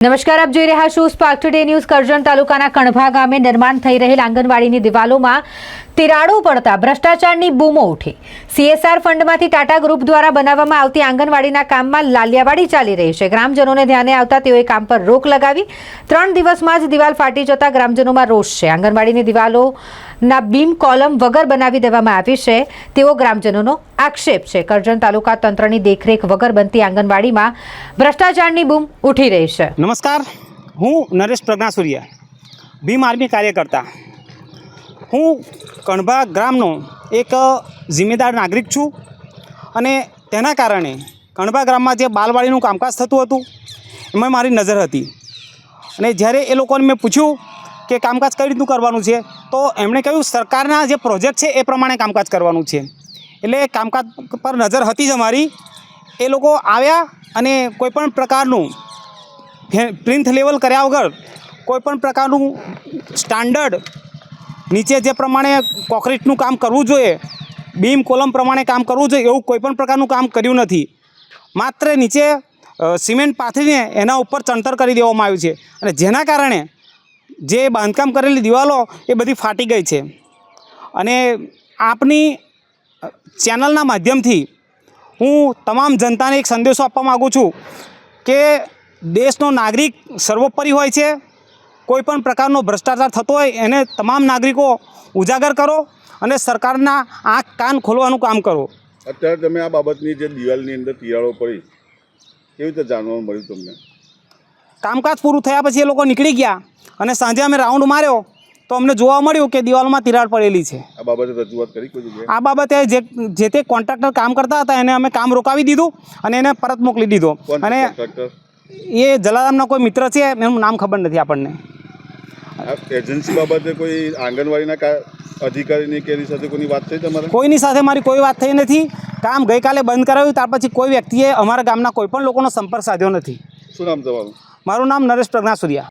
નમસ્કાર, આપ જોઈ રહ્યા છો સ્પાર્ક ટુડે ન્યૂઝ કરજણ તાલુકાના કણભા ગામે નિર્માણ થઈ રહેલ આંગણવાડીની દિવાલોમાં તિરાડો પડતા ભ્રષ્ટાચારની બૂમો ઉઠી. સીએસઆર ફંડમાંથી ટાટા ગ્રુપ દ્વારા બનાવવામાં આવતી આંગણવાડીના કામમાં લાલિયાવાડી ચાલી રહી છે. ગ્રામજનોને ધ્યાને આવતા તેઓએ કામ પર રોક લગાવી. ત્રણ દિવસમાં જ દિવાલ ફાટી જતા ગ્રામજનોમાં રોષ છે. આંગણવાડીની દિવાલોના બીમ કોલમ વગર બનાવી દેવામાં આવી છે. તેવો ગ્રામજનોનો આક્ષેપ છે. કરજણ તાલુકા તંત્રની દેખરેખ વગર બનતી આંગણવાડીમાં ભ્રષ્ટાચારની બૂમ ઉઠી રહી છે. નમસ્કાર. હું નરેશ પ્રજ્ઞાસુર્ય ભીમ આર્મી કાર્યકર્તા. હું કણભા ગ્રામનો એક જિમ્મેદાર નાગરિક છું અને તેના કારણે કણભા ગ્રામમાં જે બાલવાડીનું કામકાજ થતું હતું, એમાં મારી નજર હતી. અને જ્યારે એ લોકોને મેં પૂછ્યું કે કામકાજ કઈ રીતનું કરવાનું છે, તો એમણે કહ્યું, સરકારના જે પ્રોજેક્ટ છે એ પ્રમાણે કામકાજ કરવાનું છે. એટલે કામકાજ પર નજર હતી જ અમારી. એ લોકો આવ્યા અને કોઈપણ પ્રકારનું પ્રિન્ટ લેવલ કર્યા વગર કોઈપણ પ્રકારનું સ્ટાન્ડર્ડ નીચે જે પ્રમાણે કોન્ક્રીટનું કામ કરવું જોઈએ, બીમ કોલમ પ્રમાણે કામ કરવું જોઈએ, એવું કોઈપણ પ્રકારનું કામ કર્યું નથી. માત્ર નીચે સિમેન્ટ પાથરીને એના ઉપર ચણતર કરી દેવામાં આવ્યું છે. અને જેના કારણે જે બાંધકામ કરેલી દિવાલો એ બધી ફાટી ગઈ છે. અને આપની ચેનલના માધ્યમથી હું તમામ જનતાને એક સંદેશો આપવા માગું છું કે દેશનો નાગરિક સર્વોપરી હોય છે કોઈ પણ પ્રકારનો ભ્રષ્ટાચાર થતો હોય એને તમામ નાગરિકો ઉજાગર કરો અને સરકારના આંખ કાન ખોલવાનું કામ કરો. અત્યારે તમે આ બાબતની જે દિવાલની અંદર તિરાડો પડી કેવી રીતે જાણવા મળ્યું તમને? કામકાજ પૂરું થયા પછી એ લોકો નીકળી ગયા અને સાંજે અમે રાઉન્ડ માર્યો તો અમને જોવા મળ્યું કે દિવાલમાં તિરાડ પડેલી છે. આ બાબતે રજૂઆત કરી કોઈ આ બાબતે જે જે તે કોન્ટ્રાક્ટર કામ કરતા હતા એને અમે કામ રોકાવી દીધું અને એને પરત મોકલી દીધો. અને એ જલારામના કોઈ મિત્ર છે એનું નામ ખબર નથી આપણને. એજન્સી બાબતે કોઈ આંગણવાડીના અધિકારીની કે એની સાથે કોઈની વાત થઈ તમારે? કોઈની સાથે મારી કોઈ વાત થઈ નથી. કામ ગઈકાલે બંધ કરાવ્યું ત્યાર પછી કોઈ વ્યક્તિએ અમારા ગામના કોઈ પણ લોકોનો સંપર્ક સાધ્યો નથી. શું નામ તમારું? મારું નામ નરેશ પ્રજ્ઞાસુર્યા